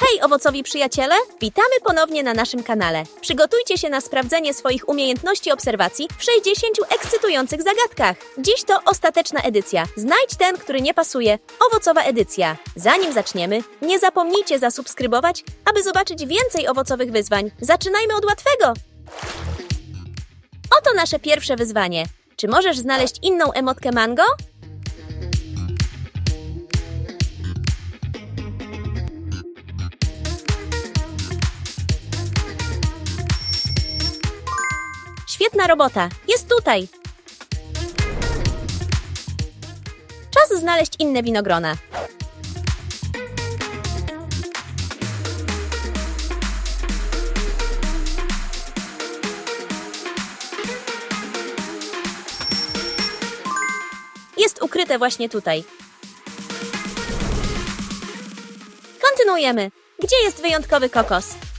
Hej, owocowi przyjaciele! Witamy ponownie na naszym kanale. Przygotujcie się na sprawdzenie swoich umiejętności obserwacji w 60 ekscytujących zagadkach. Dziś to ostateczna edycja. Znajdź ten, który nie pasuje. Owocowa edycja. Zanim zaczniemy, nie zapomnijcie zasubskrybować, aby zobaczyć więcej owocowych wyzwań. Zaczynajmy od łatwego. Oto nasze pierwsze wyzwanie. Czy możesz znaleźć inną emotkę mango? Świetna robota. Jest tutaj. Czas znaleźć inne winogrona. Jest ukryte właśnie tutaj. Kontynuujemy. Gdzie jest wyjątkowy kokos?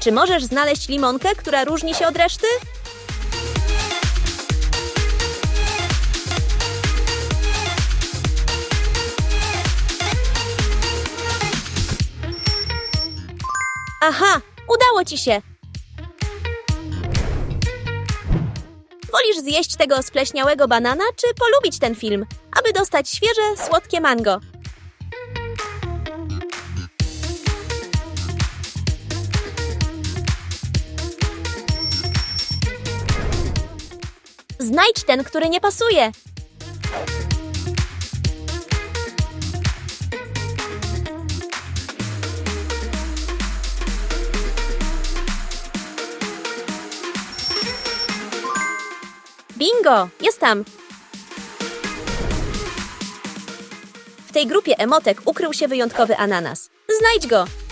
Czy możesz znaleźć limonkę, która różni się od reszty? Aha, udało ci się! Wolisz zjeść tego spleśniałego banana, czy polubić ten film, aby dostać świeże, słodkie mango? Znajdź ten, który nie pasuje. Bingo! Jest tam! W tej grupie emotek ukrył się wyjątkowy ananas. Znajdź go!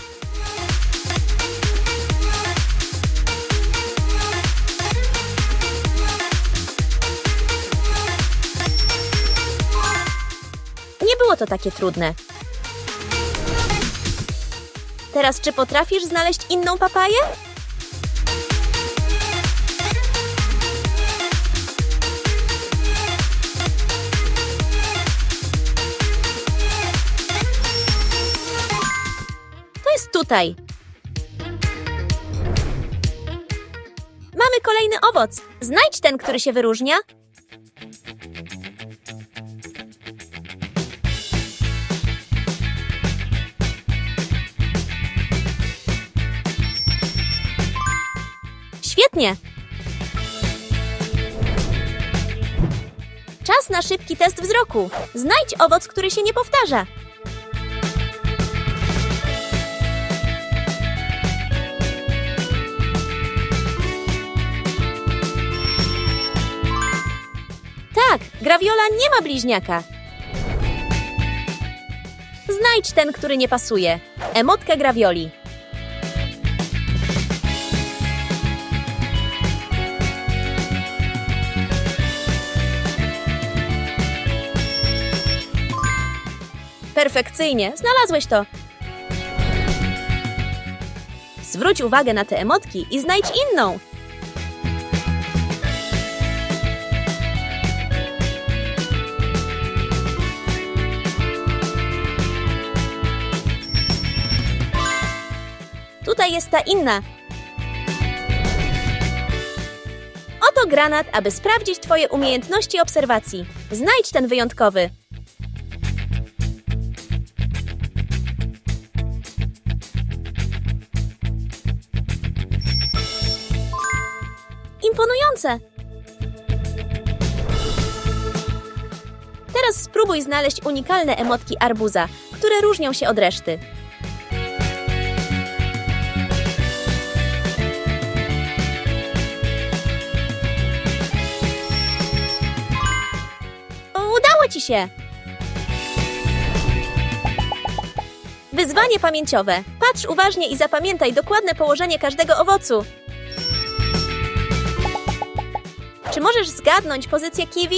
To takie trudne. Teraz czy potrafisz znaleźć inną papaję? To jest tutaj. Mamy kolejny owoc. Znajdź ten, który się wyróżnia. Świetnie! Czas na szybki test wzroku. Znajdź owoc, który się nie powtarza. Tak, grawiola nie ma bliźniaka. Znajdź ten, który nie pasuje. Emotkę grawioli. Perfekcyjnie, znalazłeś to. Zwróć uwagę na te emotki i znajdź inną. Tutaj jest ta inna. Oto granat, aby sprawdzić Twoje umiejętności obserwacji. Znajdź ten wyjątkowy. Teraz spróbuj znaleźć unikalne emotki arbuza, które różnią się od reszty. Udało ci się! Wyzwanie pamięciowe. Patrz uważnie i zapamiętaj dokładne położenie każdego owocu. Możesz zgadnąć pozycję kiwi?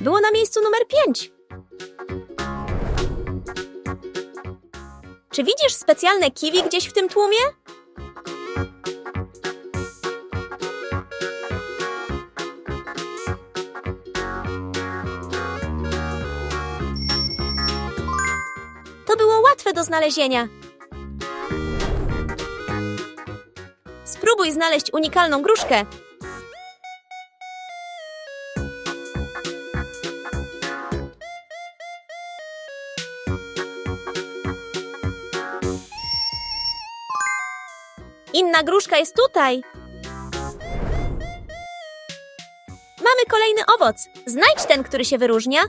Było na miejscu numer 5. Czy widzisz specjalne kiwi gdzieś w tym tłumie? Łatwe do znalezienia. Spróbuj znaleźć unikalną gruszkę. Inna gruszka jest tutaj. Mamy kolejny owoc. Znajdź ten, który się wyróżnia.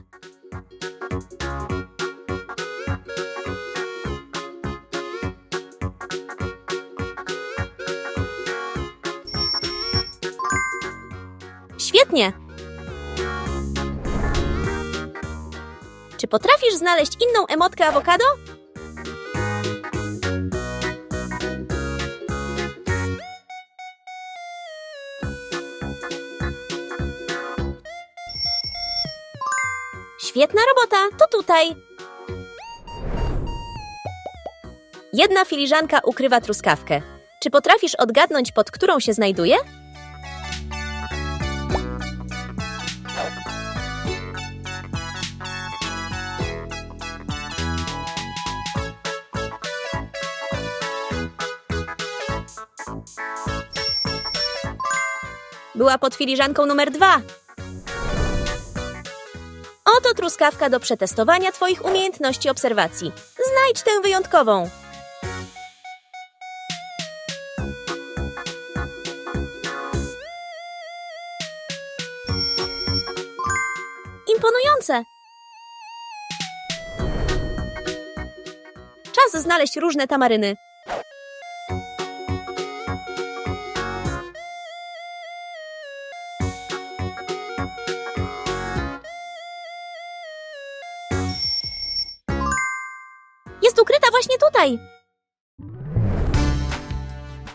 Świetnie. Czy potrafisz znaleźć inną emotkę awokado? Świetna robota, to tutaj. Jedna filiżanka ukrywa truskawkę. Czy potrafisz odgadnąć, pod którą się znajduje? Była pod filiżanką numer dwa. Oto truskawka do przetestowania Twoich umiejętności obserwacji. Znajdź tę wyjątkową. Imponujące! Czas znaleźć różne tamaryny.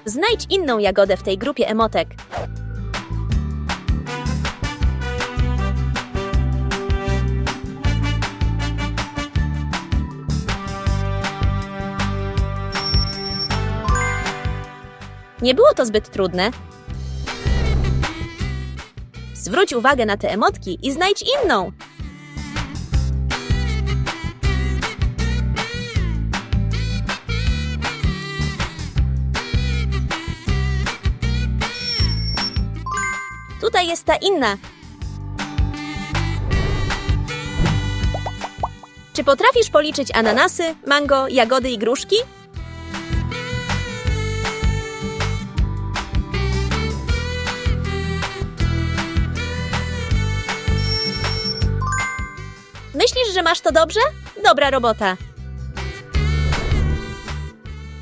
Znajdź inną jagodę w tej grupie emotek. Nie było to zbyt trudne. Zwróć uwagę na te emotki i znajdź inną. Jest ta inna. Czy potrafisz policzyć ananasy, mango, jagody i gruszki? Myślisz, że masz to dobrze? Dobra robota.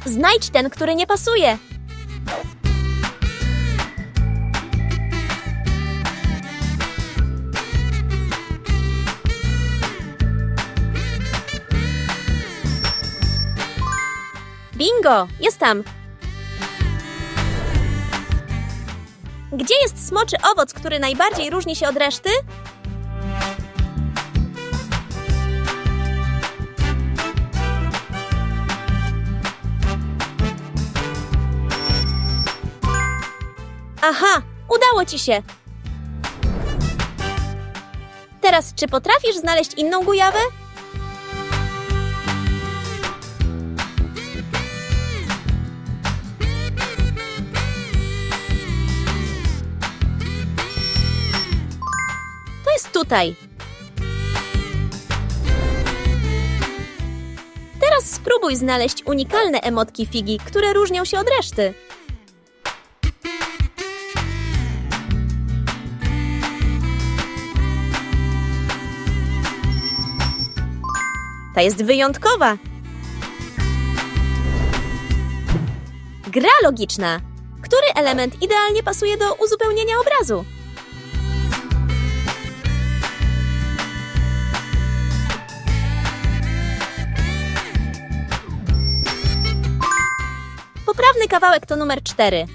Znajdź ten, który nie pasuje. Bingo! Jest tam! Gdzie jest smoczy owoc, który najbardziej różni się od reszty? Aha, udało ci się! Teraz, czy potrafisz znaleźć inną gujawę? Tutaj. Teraz spróbuj znaleźć unikalne emotki figi, które różnią się od reszty. Ta jest wyjątkowa. Gra logiczna. Który element idealnie pasuje do uzupełnienia obrazu? Cudowny kawałek to numer 4.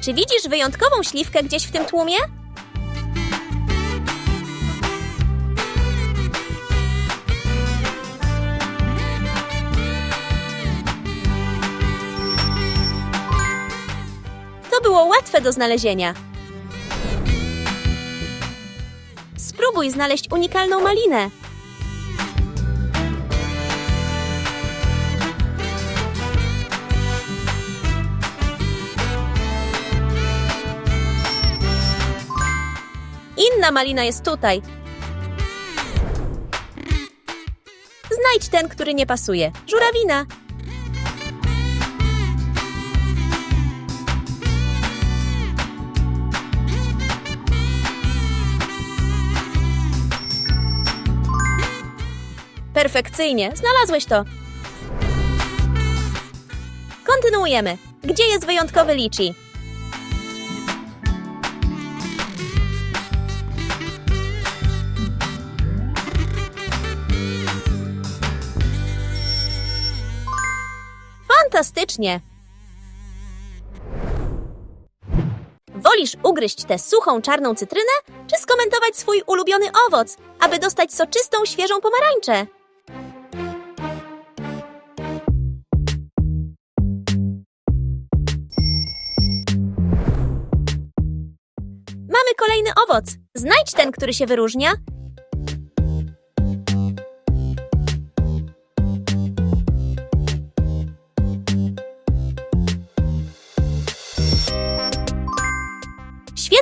Czy widzisz wyjątkową śliwkę gdzieś w tym tłumie? To było łatwe do znalezienia. Spróbuj znaleźć unikalną malinę. Inna malina jest tutaj. Znajdź ten, który nie pasuje. Żurawina. Perfekcyjnie, znalazłeś to. Kontynuujemy. Gdzie jest wyjątkowy liczy? Fantastycznie! Wolisz ugryźć tę suchą czarną cytrynę, czy skomentować swój ulubiony owoc, aby dostać soczystą, świeżą pomarańczę? Mamy kolejny owoc. Znajdź ten, który się wyróżnia.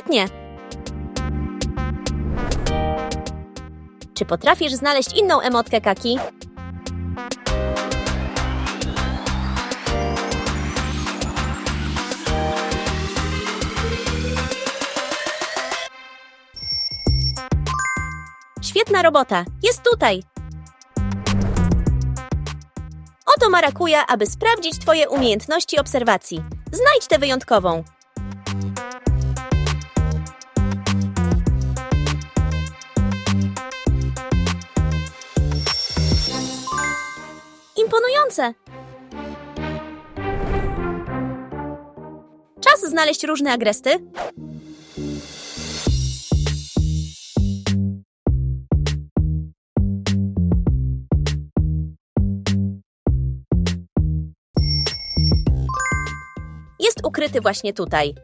Świetnie! Czy potrafisz znaleźć inną emotkę Kaki? Świetna robota! Jest tutaj! Oto marakuja, aby sprawdzić Twoje umiejętności obserwacji. Znajdź tę wyjątkową. Imponujące! Czas znaleźć różne agresty. Jest ukryty właśnie tutaj.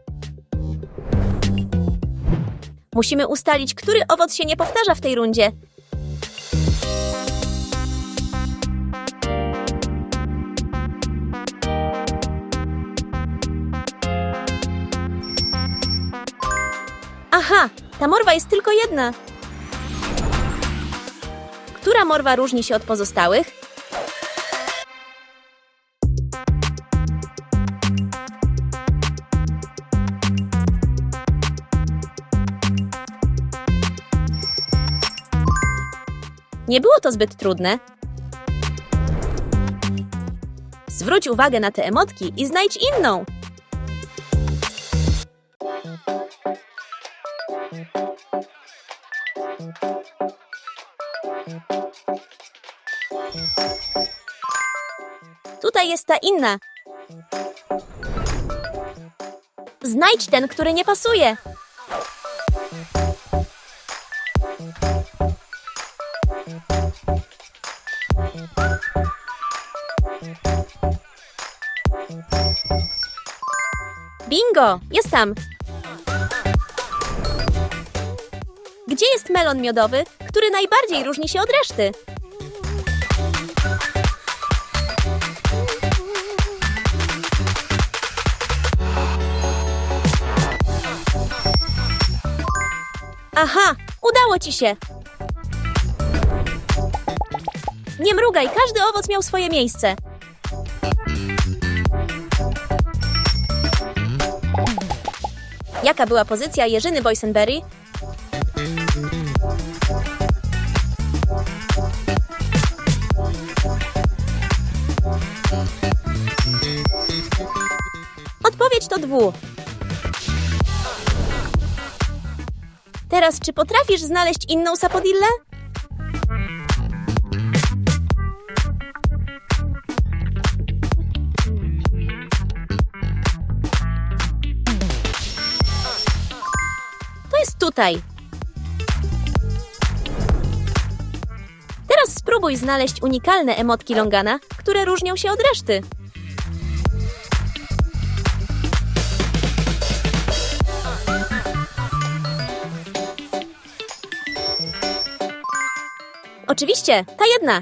Musimy ustalić, który owoc się nie powtarza w tej rundzie. Ta morwa jest tylko jedna. Która morwa różni się od pozostałych? Nie było to zbyt trudne. Zwróć uwagę na te emotki i znajdź inną. Tutaj jest ta inna. Znajdź ten, który nie pasuje. Bingo! Jest tam! Gdzie jest melon miodowy, który najbardziej różni się od reszty? Aha, udało ci się! Nie mrugaj, każdy owoc miał swoje miejsce. Jaka była pozycja Jerzyny Boysenberry? Czy potrafisz znaleźć inną sapodillę? To jest tutaj. Teraz spróbuj znaleźć unikalne emotki Longana, które różnią się od reszty. Oczywiście, ta jedna.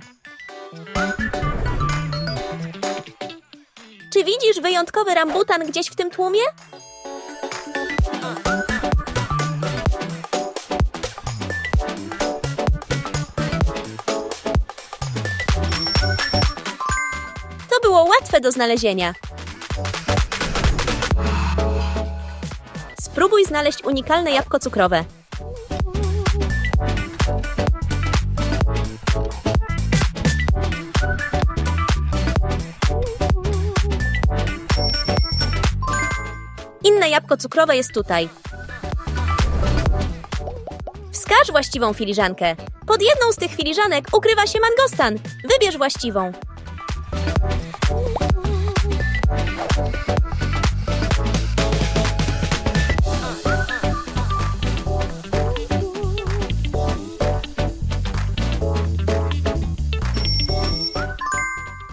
Czy widzisz wyjątkowy rambutan gdzieś w tym tłumie? To było łatwe do znalezienia. Spróbuj znaleźć unikalne jabłko cukrowe. Jabłko cukrowe jest tutaj. Wskaż właściwą filiżankę. Pod jedną z tych filiżanek ukrywa się mangostan. Wybierz właściwą.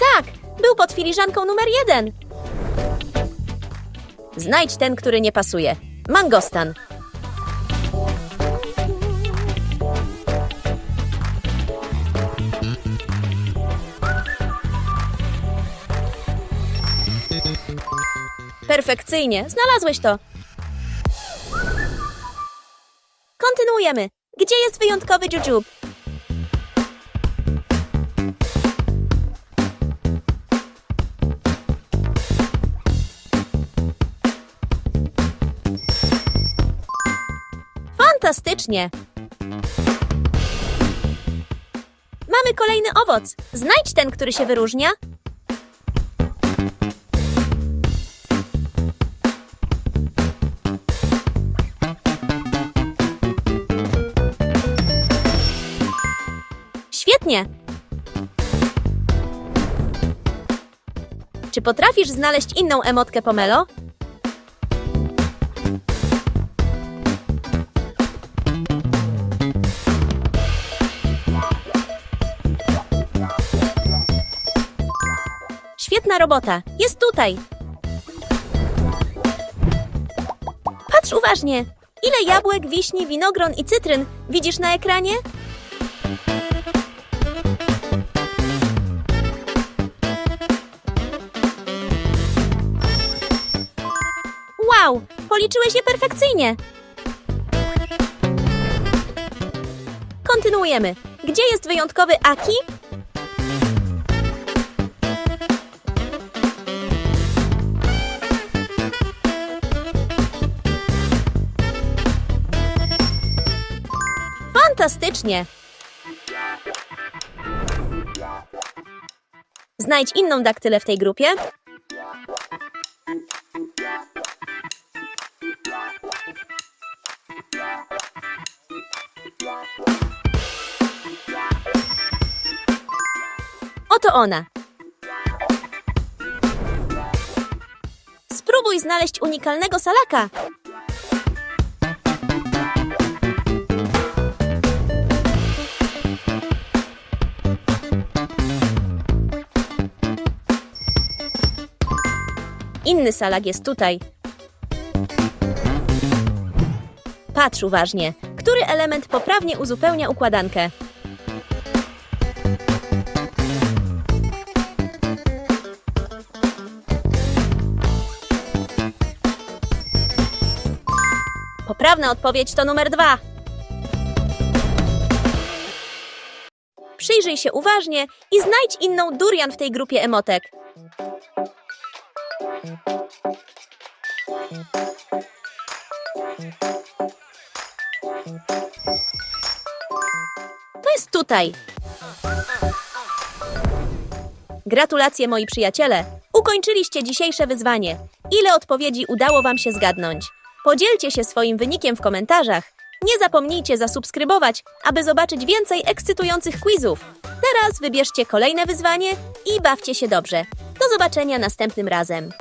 Tak, był pod filiżanką numer jeden. Znajdź ten, który nie pasuje. Mangostan. Perfekcyjnie, znalazłeś to. Kontynuujemy. Gdzie jest wyjątkowy jujube? Fantastycznie! Mamy kolejny owoc. Znajdź ten, który się wyróżnia. Świetnie! Czy potrafisz znaleźć inną emotkę pomelo? Świetna robota. Jest tutaj. Patrz uważnie. Ile jabłek, wiśni, winogron i cytryn widzisz na ekranie? Wow, policzyłeś je perfekcyjnie. Kontynuujemy. Gdzie jest wyjątkowy Aki? Fantastycznie! Znajdź inną daktylę w tej grupie. Oto ona. Spróbuj znaleźć unikalnego salaka. Inny salak jest tutaj. Patrz uważnie, który element poprawnie uzupełnia układankę. Poprawna odpowiedź to numer dwa. Przyjrzyj się uważnie i znajdź inną durian w tej grupie emotek. To jest tutaj. Gratulacje moi przyjaciele. Ukończyliście dzisiejsze wyzwanie. Ile odpowiedzi udało wam się zgadnąć? Podzielcie się swoim wynikiem w komentarzach. Nie zapomnijcie zasubskrybować, aby zobaczyć więcej ekscytujących quizów. Teraz wybierzcie kolejne wyzwanie i bawcie się dobrze. Do zobaczenia następnym razem.